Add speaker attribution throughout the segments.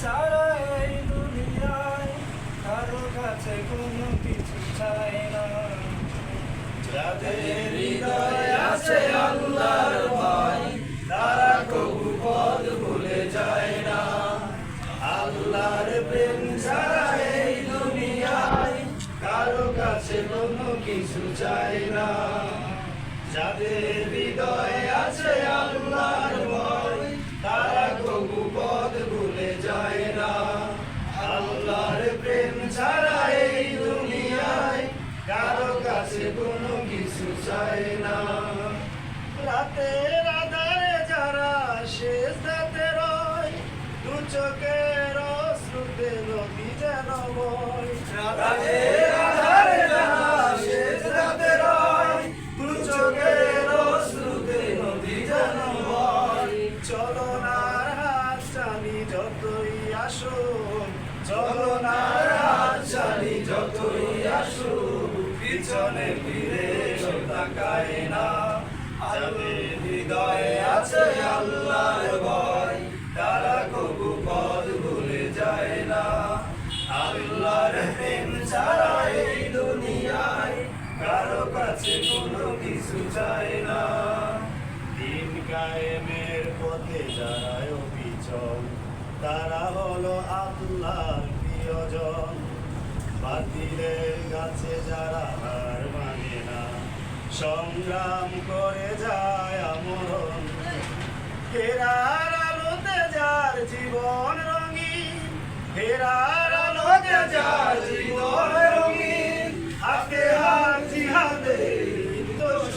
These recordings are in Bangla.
Speaker 1: ছাড়া দুনিয়ায় কারও কাছে কোনো কিছু চাই না। যাদের হৃদয় তারা কবু পদ ভুলে যায় না। আল্লাহর প্রেম ছাড়া দুনিয়ায় কারও কাছে কোনো কিছু চাই না। যাদের চোখের শ্রুতে নদী যেন বয় রাতের আধারে শেষ রাতে রয় দু চোখের শ্রুতে নদী যেন চলনার হাত চালি যতই আসো চলনার হাত চালি যতই আসো পিছনে ফিরে তাকায় না যাদের হৃদয়ে আছে আল্লাহর ভয় কাছে কোনো কিছু চায় না। দিন কায়েমের পথে যারা অবিচল। তারা হলো আল্লাহর প্রিয়জন। বাতিলের কাছে যারা হার মানে না। সংগ্রাম করে যায় আমরণ। ফেরার আলোতে যার জীবন রঙিন ফেরার আলোতে যার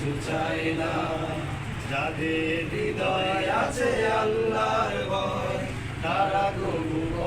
Speaker 1: কিছু চাই না যাদের হৃদয় আছে আল্লাহর ভয় তারা পথ